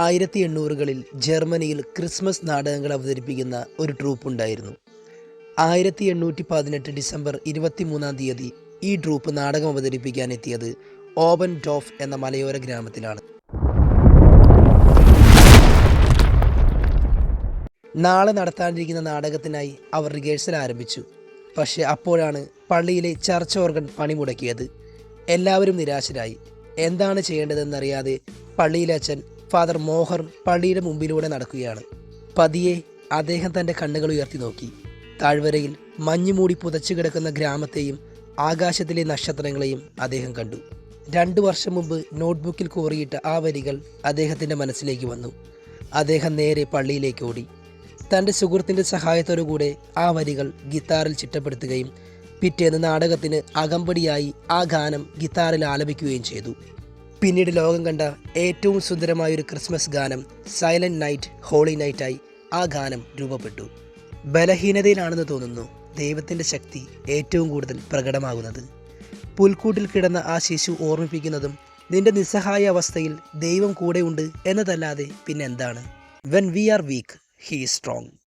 ആയിരത്തി എണ്ണൂറുകളിൽ ജർമ്മനിയിൽ ക്രിസ്മസ് നാടകങ്ങൾ അവതരിപ്പിക്കുന്ന ഒരു ട്രൂപ്പ് ഉണ്ടായിരുന്നു. ആയിരത്തി എണ്ണൂറ്റി പതിനെട്ട് ഡിസംബർ ഇരുപത്തിമൂന്നാം തീയതി ഈ ട്രൂപ്പ് നാടകം അവതരിപ്പിക്കാൻ എത്തിയത് ഓബൻ ഡോഫ് എന്ന മലയോര ഗ്രാമത്തിലാണ്. നാളെ നടത്താനിരിക്കുന്ന നാടകത്തിനായി അവർ റിഹേഴ്സൽ ആരംഭിച്ചു. പക്ഷേ അപ്പോഴാണ് പള്ളിയിലെ ചർച്ച് ഓർഗൻ പണിമുടക്കിയത് എല്ലാവരും നിരാശരായി. എന്താണ് ചെയ്യേണ്ടതെന്നറിയാതെ പള്ളിയിലെ അച്ഛൻ ഫാദർ മോഹർ പള്ളിയുടെ മുമ്പിലൂടെ നടക്കുകയാണ്. പതിയെ അദ്ദേഹം തന്റെ കണ്ണുകൾ ഉയർത്തി നോക്കി. താഴ്വരയിൽ മഞ്ഞുമൂടി പുതച്ചു കിടക്കുന്ന ഗ്രാമത്തെയും ആകാശത്തിലെ നക്ഷത്രങ്ങളെയും അദ്ദേഹം കണ്ടു. രണ്ടു വർഷം മുമ്പ് നോട്ട്ബുക്കിൽ കോറിയിട്ട ആ വരികൾ അദ്ദേഹത്തിന്റെ മനസ്സിലേക്ക് വന്നു. അദ്ദേഹം നേരെ പള്ളിയിലേക്ക് ഓടി. തന്റെ സുഹൃത്തിന്റെ സഹായത്തോടുകൂടെ ആ വരികൾ ഗിത്താറിൽ ചിട്ടപ്പെടുത്തുകയും പിറ്റേന്ന് നാടകത്തിന് അകമ്പടിയായി ആ ഗാനം ഗിത്താറിൽ ആലപിക്കുകയും ചെയ്തു. പിന്നീട് ലോകം കണ്ട ഏറ്റവും സുന്ദരമായ ഒരു ക്രിസ്മസ് ഗാനം സൈലന്റ് നൈറ്റ് ഹോളി നൈറ്റായി ആ ഗാനം രൂപപ്പെട്ടു. ബലഹീനതയിലാണെന്ന് തോന്നുന്നു ദൈവത്തിന്റെ ശക്തി ഏറ്റവും കൂടുതൽ പ്രകടമാകുന്നത്. പുൽക്കൂട്ടിൽ കിടന്ന ആ ശിശു ഓർമ്മിപ്പിക്കുന്നതും നിന്റെ നിസ്സഹായ അവസ്ഥയിൽ ദൈവം കൂടെയുണ്ട് എന്നതല്ലാതെ പിന്നെന്താണ്? When we are weak he strong